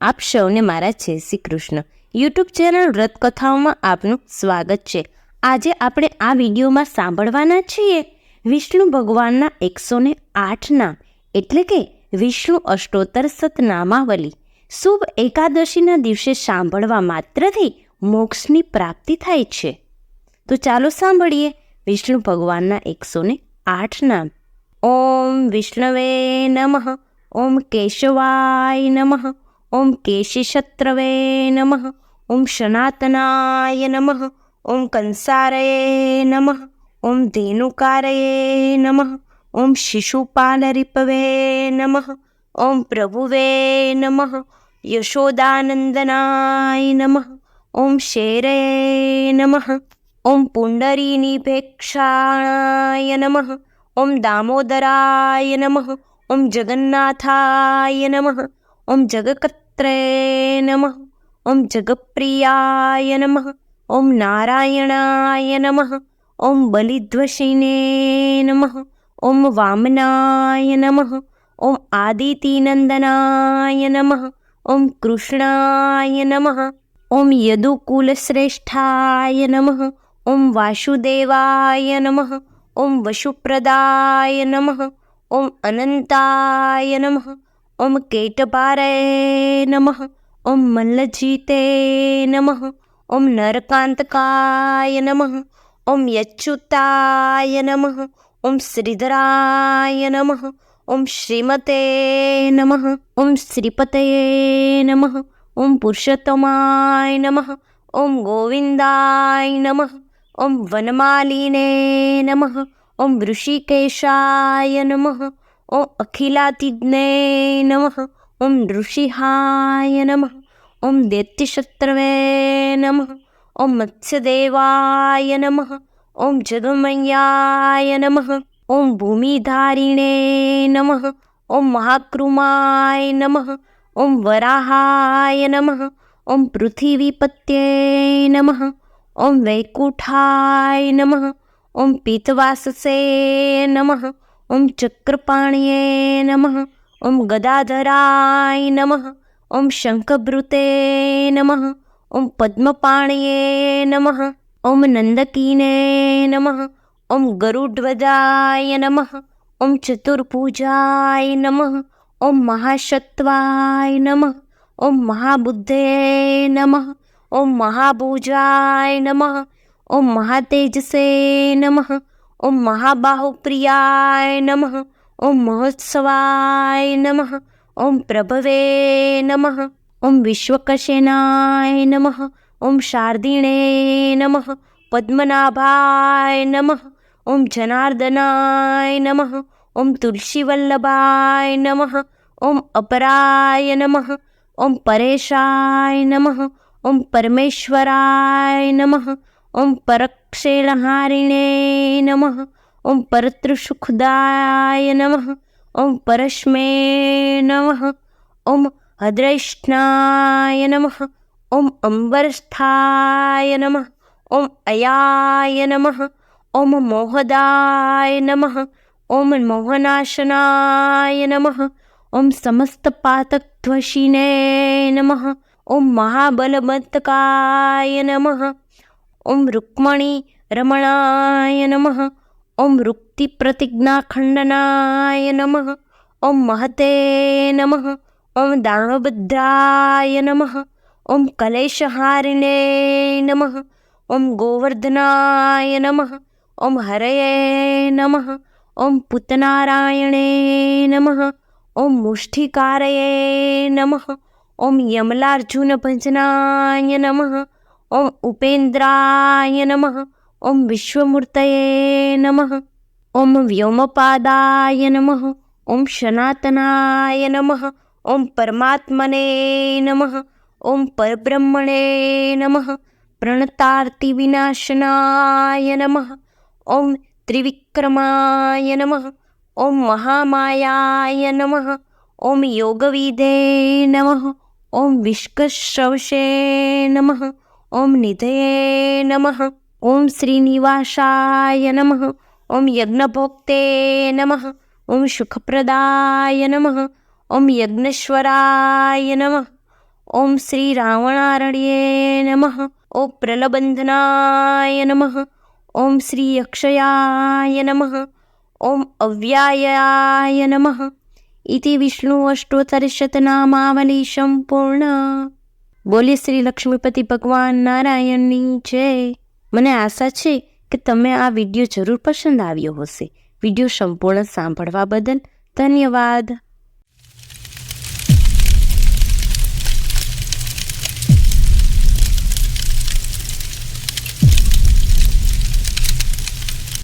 આપ સૌને મારા જય શ્રી કૃષ્ણ. યુટ્યુબ ચેનલ વ્રતકથાઓમાં આપનું સ્વાગત છે. આજે આપણે આ વિડીયોમાં સાંભળવાના છીએ વિષ્ણુ ભગવાનના એકસો ને આઠ નામ, એટલે કે વિષ્ણુ અષ્ટોત્તર સતનામાવલી. શુભ એકાદશીના દિવસે સાંભળવા માત્રથી મોક્ષની પ્રાપ્તિ થાય છે. તો ચાલો સાંભળીએ વિષ્ણુ ભગવાનના એકસો ને આઠ નામ. ઓમ વિષ્ણવે નમઃ. ઓમ કેશવાય નમઃ. ॐ केशिशत्रवे नमः ॐ सनातनाय नमः ॐ कंसारये नमः ॐ धेनुकारये नमः ॐ शिशुपालरिपवे नमः ॐ प्रभुवे नमः यशोदानन्दनाय नमः ॐ शेरये नमः ॐ पुण्डरिनिभेक्षाणाय नमः ॐ दामोदराय नमः ॐ जगन्नाथाय नमः ॐ जगकत्रे नमः ॐ जगप्रियाय नमः ॐ नारायणाय नमः ॐ बलिध्वशिने नमः ॐ वामनाय नमः ॐ आदितिनन्दनाय नमः ॐ कृष्णाय नमः ॐ यदुकुलश्रेष्ठाय नमः ॐ वासुदेवाय नमः ॐ वशुप्रदाय नमः ॐ अनन्ताय नमः ॐ केटपारय नमः ॐ मल्लजिते नमः ॐ नरकान्तकाय नमः ॐ यच्युताय नमः ॐ श्रीधराय नमः ॐ श्रीमते नमः ॐ श्रीपतये नमः ॐ पुरुषोत्तमाय नमः ॐ गोविन्दाय नमः ॐ वनमालिने नमः ॐ ऋषिकेशाय नमः ઓમ અખિલાતિજ્ઞે નમઃ ઓમ ઋષિહાય નમઃ ઓમ દૈત્યશત્રવે નમઃ ઓમ મત્સ્યદેવાય નમઃ ઓમ જગમયાય નમઃ ઓમ ભૂમિધારિણે નમઃ ઓમ મહાકૃમાય નમઃ ઓમ વરાહાય નમઃ ઓમ પૃથ્વીપત્યે નમઃ ઓમ વૈકુંઠાય નમઃ ઓમ પીતવાસસે નમઃ ॐ चक्रपाण्ये नमः ॐ गदाधराय नमः ॐ शङ्खभृते नमः ॐ पद्मपाणये नमः ॐ नन्दकीने नमः ॐ गरुड्वजाय नमः ॐ चतुर्पूजाय नमः ॐ महाशत्वाय नमः ॐ महाबुद्धे नमः ॐ महाभुजाय नमः ॐ महातेजसे नमः ॐ महाबाहुप्रियाय नमः। ॐ महोत्सवाय नमः। ॐ प्रभवे नमः। ॐ विश्वकशेनाय नमः। ॐ शार्दिणे नमः। पद्मनाभाय नमः। ॐ जनार्दनाय नमः। ॐ तुलसीवल्लभाय नमः। ॐ अपराय नमः। ॐ परेशाय नमः। ॐ परमेश्वराय नमः। ॐ परक्षेणहारिणे नमः। ॐ परतृसुखदाय नमः। ॐ परश्मे नमः। ॐ हद्रैष्णाय नमः। ॐ अम्बरस्थाय नमः। ॐ अयाय नमः। ॐ मोहदाय नमः। ॐ मोहनाशनाय नमः। ॐ समस्तपातकध्वशिने नमः। ॐ महाबलमत्काय नमः। ઓમ રૂક્મણી રમણાય નમઃ. ઓમ રૂક્તિપ્રતિજ્ઞાખંડનાય નમઃ. ઓમ મહતે નમઃ. ઓમ દાણવભદ્રાય નમઃ. ઓમ કલેશહારિણે નમઃ. ઓમ ગોવર્ધનાય નમઃ. ઓમ હરયે નમઃ. ઓમ પુતનારાયણે નમઃ. ઓમ મુષ્ઠિકારયે નમઃ. ઓમ યમલાર્જુન ભજનાય નમઃ. ॐ उपेन्द्राय नमः। ॐ विश्वमूर्तये नमः। ॐ व्योमपादाय नमः। ॐ सनातनाय नमः। ॐ परमात्मने नमः। ॐ परब्रह्मणे नमः। प्रणतार्तिविनाशनाय नमः। ॐ त्रिविक्रमाय नमः। ॐ महामायाय नमः। ॐ योगविदे नमः। ॐ विष्कश्रवशे नमः। ॐ निधये नमः। ॐ श्रीनिवासाय नमः। ॐ यज्ञभोक्ते नमः। ॐ सुखप्रदाय नमः। ॐ यज्ञेश्वराय नमः। ॐ श्रीरावणारण्ये नमः। ॐ प्रलबन्धनाय नमः। ॐ श्रीयक्षयाय नमः। ॐ अव्याययाय नमः। इति विष्णु अष्टोत्तरशतनामावली अष्टोत्तरशतनामावलिसम्पूर्णा બોલીએ શ્રી લક્ષ્મીપતિ ભગવાન નારાયણની જય. મને આશા છે કે તમે આ વીડિયો જરૂર પસંદ આવ્યો હશે. વીડિયો સંપૂર્ણ સાંભળવા બદલ ધન્યવાદ.